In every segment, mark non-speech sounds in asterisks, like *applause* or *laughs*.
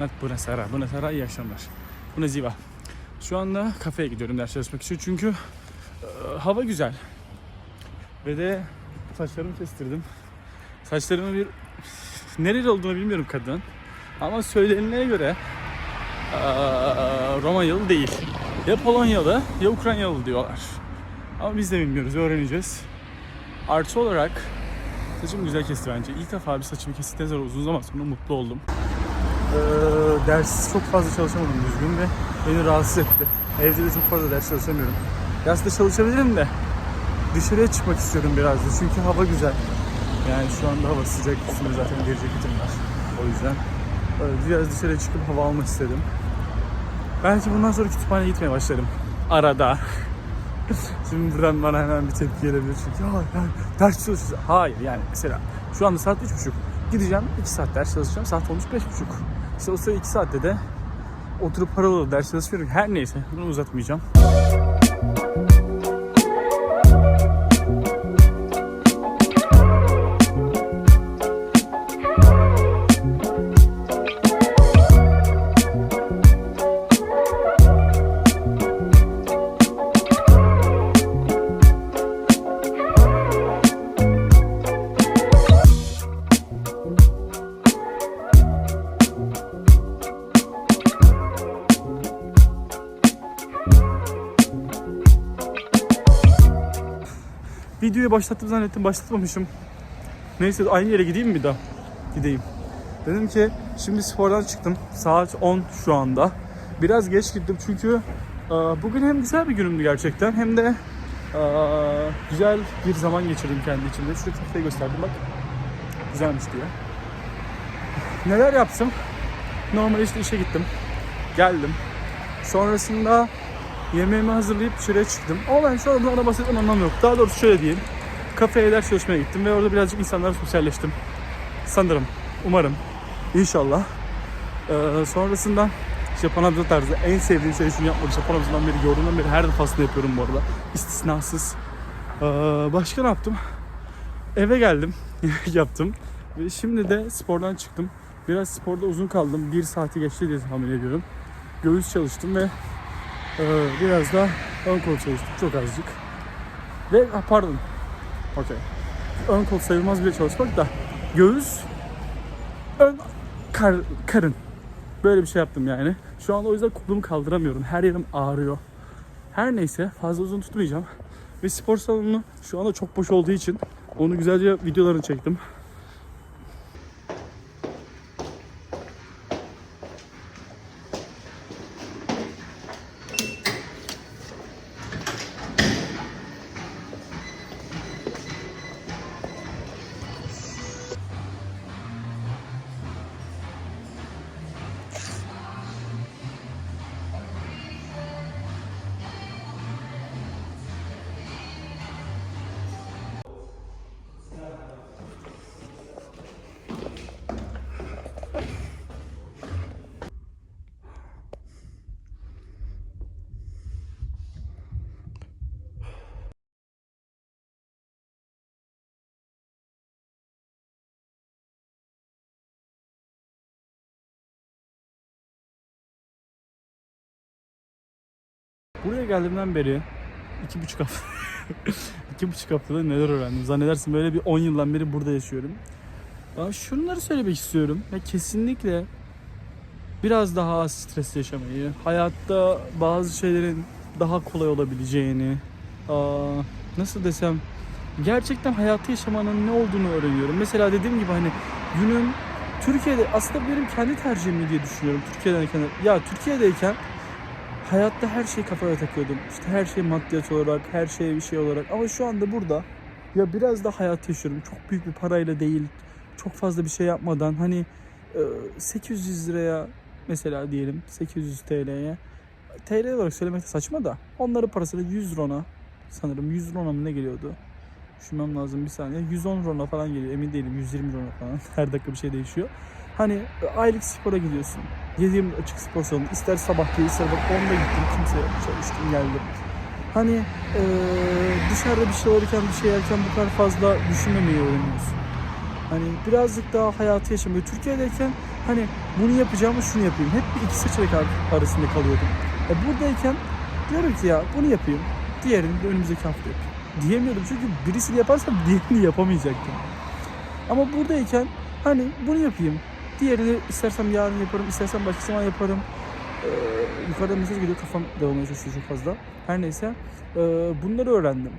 Not Buonasera. Buonasera iyi akşamlar. Bu Ziva. Şu anda kafeye gidiyorum ders çalışmak için çünkü e, hava güzel. Ve de saçlarımı kestirdim. Saçlarımı bir nereli olduğunu bilmiyorum kadının. Ama söylenilene göre e, Romanyalı değil. Ya Polonyalı ya Ukraynalı diyorlar. Ama biz de bilmiyoruz, öğreneceğiz. Artı olarak saçım güzel kesti bence. İlk defa bir saçımı kestikten sonra uzun zaman sonra mutlu oldum. Ders çok fazla çalışamadım düzgün ve beni rahatsız etti. Evde de çok fazla ders çalışamıyorum. Derste çalışabilirim de dışarıya çıkmak istiyorum biraz da çünkü hava güzel. Yani şu anda hava sıcak, üstümde zaten deri ceketim var. O yüzden e, biraz dışarıya çıkıp hava almak istedim. Belki bundan sonra kütüphaneye gitmeye başlarım. Arada. *laughs* Şimdi buradan bana hemen bir tepki gelebilir çünkü ya yani ders çalışacağız. Hayır yani mesela şu anda saat üç buçuk. Gideceğim 2 saat ders çalışacağım. Saat olmuş beş buçuk. İşte o sırada 2 saatte de oturup paralı ders çalışıyorum. Her neyse bunu uzatmayacağım. Videoyu başlattım zannettim başlatmamışım. Neyse aynı yere gideyim bir daha? Gideyim. Dedim ki şimdi spordan çıktım. Saat 10 şu anda. Biraz geç gittim çünkü e, bugün hem güzel bir günümdü gerçekten hem de e, güzel bir zaman geçirdim kendi içimde. Şurada kafayı gösterdim bak. Güzelmiş diye. Neler yaptım? Normal işte işe gittim. Geldim. Sonrasında yemeğimi hazırlayıp dışarıya çıktım. Ama ben şu an bunlardan bahsetmem anlamı yok. Daha doğrusu şöyle diyeyim. Kafeye ders çalışmaya gittim ve orada birazcık insanlarla sosyalleştim. Sanırım, umarım, inşallah. Ee, sonrasında Japon Abza tarzı en sevdiğim şey şunu yapmak. Japon Abza'dan beri, gördüğümden beri her defasında yapıyorum bu arada. İstisnasız. Ee, başka ne yaptım? Eve geldim, *laughs* yaptım. Ve şimdi de spordan çıktım. Biraz sporda uzun kaldım. Bir saati geçti diye tahmin ediyorum. Göğüs çalıştım ve biraz da ön kol çalıştık çok azıcık. Ve ha, pardon. Okey. Ön kol sayılmaz bile çalışmak da göğüs ön kar, karın. Böyle bir şey yaptım yani. Şu anda o yüzden kolumu kaldıramıyorum. Her yerim ağrıyor. Her neyse fazla uzun tutmayacağım. Ve spor salonu şu anda çok boş olduğu için onu güzelce videolarını çektim. Buraya geldiğimden beri iki buçuk hafta *laughs* iki buçuk haftada neler öğrendim. Zannedersin böyle bir 10 yıldan beri burada yaşıyorum. Ya şunları söylemek istiyorum. Ya kesinlikle biraz daha az stres yaşamayı, hayatta bazı şeylerin daha kolay olabileceğini, nasıl desem gerçekten hayatı yaşamanın ne olduğunu öğreniyorum. Mesela dediğim gibi hani günün Türkiye'de aslında benim kendi tercihim mi diye düşünüyorum Türkiye'deyken. Ya Türkiye'deyken hayatta her şeyi kafaya takıyordum. İşte her şey maddiyat olarak, her şey bir şey olarak. Ama şu anda burada ya biraz da hayat yaşıyorum. Çok büyük bir parayla değil, çok fazla bir şey yapmadan hani e, 800 liraya mesela diyelim 800 TL'ye TL olarak söylemek de saçma da onların parasıyla 100 rona sanırım 100 rona mı ne geliyordu? Düşünmem lazım bir saniye. 110 rona falan geliyor emin değilim 120 rona falan. *laughs* Her dakika bir şey değişiyor. Hani e, aylık spora gidiyorsun. 7 açık spor salonu. İster sabah değil, ister bak 10'da gittim. Kimse yok. Çalıştım geldim. Hani eee, dışarıda bir şey alırken, bir şey yerken bu kadar fazla düşünmemeyi öğreniyorsun. Hani birazcık daha hayatı yaşamayı. Türkiye'deyken hani bunu yapacağımı şunu yapayım. Hep bir iki seçenek ar- arasında kalıyordum. E buradayken diyorum ki ya bunu yapayım. Diğerini de önümüzdeki hafta yapayım. Diyemiyordum çünkü birisini yaparsam diğerini yapamayacaktım. Ama buradayken hani bunu yapayım. Diğerini istersem yarın yaparım, istersem başka zaman yaparım. Ee, yukarıda mesaj geliyor kafam devam çalışıyor çok fazla. Her neyse ee, bunları öğrendim.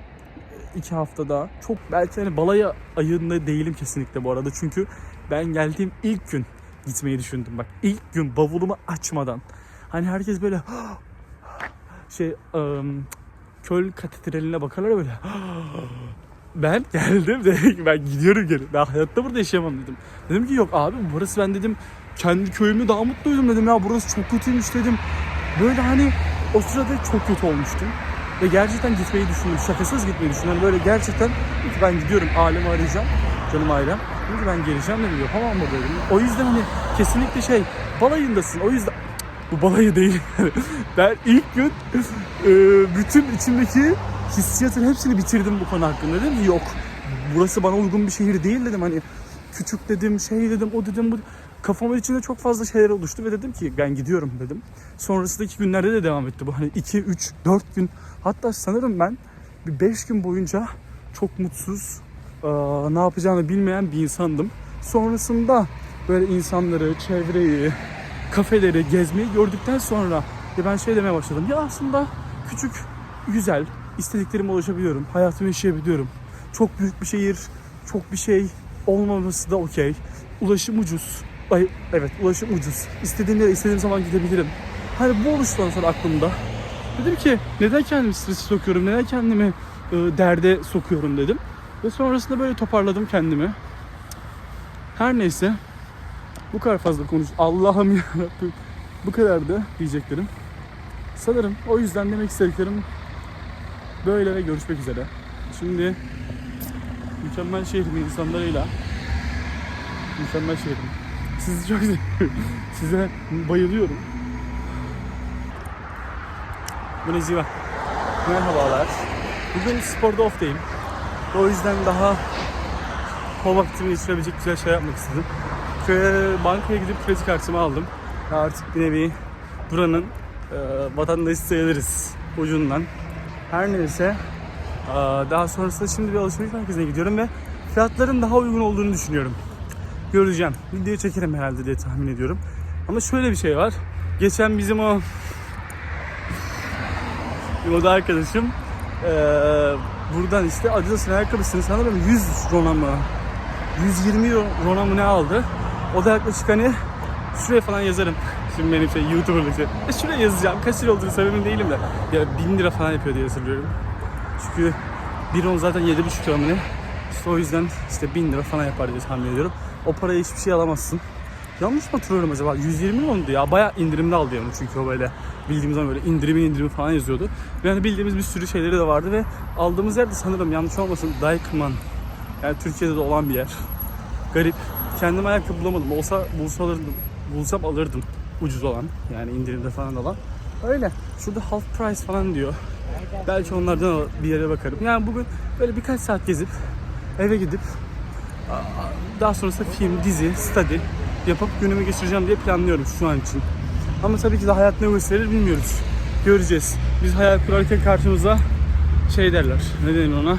iki haftada. Çok belki hani balaya ayında değilim kesinlikle bu arada. Çünkü ben geldiğim ilk gün gitmeyi düşündüm bak. ilk gün bavulumu açmadan. Hani herkes böyle *gasps* şey ım, Köl katedraline bakarlar böyle. *gasps* *laughs* Ben geldim dedim ki ben gidiyorum geri. Ben hayatta burada yaşayamam dedim. Dedim ki yok abi burası ben dedim kendi köyümü daha mutluydum dedim ya burası çok kötüymüş dedim. Böyle hani o sırada çok kötü olmuştum. Ve gerçekten gitmeyi düşündüm. Şakasız gitmeyi düşündüm. Hani böyle gerçekten ki ben gidiyorum ailemi arayacağım. Canım ailem. Dedim ki ben geleceğim dedim. Yapamam mı dedim. O yüzden hani kesinlikle şey balayındasın. O yüzden *laughs* bu balayı değil. ben ilk gün bütün içimdeki hissiyatın hepsini bitirdim bu konu hakkında dedim yok. Burası bana uygun bir şehir değil dedim hani küçük dedim şey dedim o dedim bu kafamın içinde çok fazla şeyler oluştu ve dedim ki ben gidiyorum dedim. Sonrasındaki günlerde de devam etti bu hani 2 3 4 gün hatta sanırım ben bir 5 gün boyunca çok mutsuz ne yapacağını bilmeyen bir insandım. Sonrasında böyle insanları, çevreyi, kafeleri gezmeyi gördükten sonra ben şey demeye başladım. Ya aslında küçük, güzel, istediklerime ulaşabiliyorum. Hayatımı yaşayabiliyorum. Çok büyük bir şehir, çok bir şey olmaması da okey. Ulaşım ucuz. Ay, evet ulaşım ucuz. İstediğim yere istediğim zaman gidebilirim. Hani bu oluştuktan sonra aklımda. Dedim ki neden kendimi strese sokuyorum, neden kendimi e, derde sokuyorum dedim. Ve sonrasında böyle toparladım kendimi. Her neyse bu kadar fazla konuş. Allah'ım *laughs* yarabbim. Bu kadardı diyeceklerim. Sanırım o yüzden demek istediklerim böyle ve görüşmek üzere. Şimdi mükemmel şehrin insanlarıyla mükemmel şehrim. Sizi çok. *laughs* Size bayılıyorum. Bu ne ziva? Merhabalar. Bugün sporda off'tayım. O yüzden daha kol vaktimi geçirebilecek güzel şey yapmak istedim. Köye, bankaya gidip kredi kartımı aldım. Artık bir nevi buranın e, vatandaşı sayılırız ucundan. Her neyse daha sonrasında şimdi bir alışveriş merkezine gidiyorum ve fiyatların daha uygun olduğunu düşünüyorum. Göreceğim. Video çekerim herhalde diye tahmin ediyorum. Ama şöyle bir şey var. Geçen bizim o oda arkadaşım buradan işte Adidas'ın ayakkabısını sanırım 100 rona mı 120 rona mı ne aldı? O da yaklaşık hani şuraya falan yazarım. Şimdi benim şey YouTuber'lık şey. E şuraya yazacağım. Kaç lira olduğunu sebebim değilim de. Ya 1000 lira falan yapıyor diye hatırlıyorum. Çünkü bir on zaten 7,5 lira mı ne? İşte o yüzden işte 1000 lira falan yapar diye tahmin ediyorum. O paraya hiçbir şey alamazsın. Yanlış mı hatırlıyorum acaba? 120 mi oldu ya? Bayağı indirimde aldı yani çünkü o böyle bildiğimiz zaman böyle indirimin indirimi falan yazıyordu. Ve hani bildiğimiz bir sürü şeyleri de vardı ve aldığımız yer de sanırım yanlış olmasın Dykman. Yani Türkiye'de de olan bir yer. Garip. Kendim ayakkabı bulamadım. Olsa bulsa alırdım. Bulsam alırdım. Ucuz olan. Yani indirimde falan olan. Öyle. Şurada half price falan diyor. Belki onlardan bir yere bakarım. Yani bugün böyle birkaç saat gezip eve gidip daha sonrasında film, dizi, study yapıp günümü geçireceğim diye planlıyorum şu an için. Ama tabii ki de hayat ne gösterir bilmiyoruz. Göreceğiz. Biz hayal kurarken karşımıza şey derler. Ne denir ona?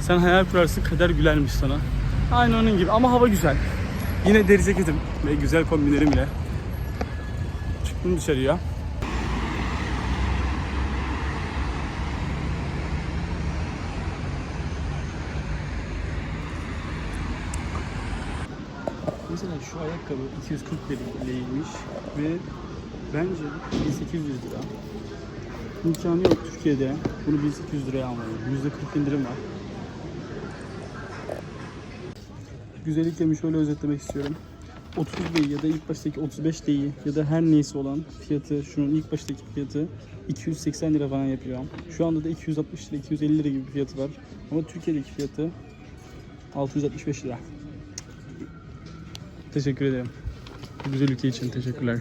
Sen hayal kurarsın kader gülermiş sana. Aynı onun gibi ama hava güzel. Yine deri ceketim ve güzel kombinlerimle çıktım dışarıya. Mesela şu ayakkabı 240 liraymış ve bence 1800 lira. İmkanı yok Türkiye'de. Bunu 1800 liraya almalıyım. %40 indirim var. Güzellikle şöyle özetlemek istiyorum. 30 D'yi ya da ilk baştaki 35 D'yi ya da her neyse olan fiyatı, şunun ilk baştaki fiyatı 280 lira falan yapıyor. Şu anda da 260 lira, 250 lira gibi bir fiyatı var. Ama Türkiye'deki fiyatı 665 lira. Teşekkür ederim. Bu güzel ülke için teşekkürler.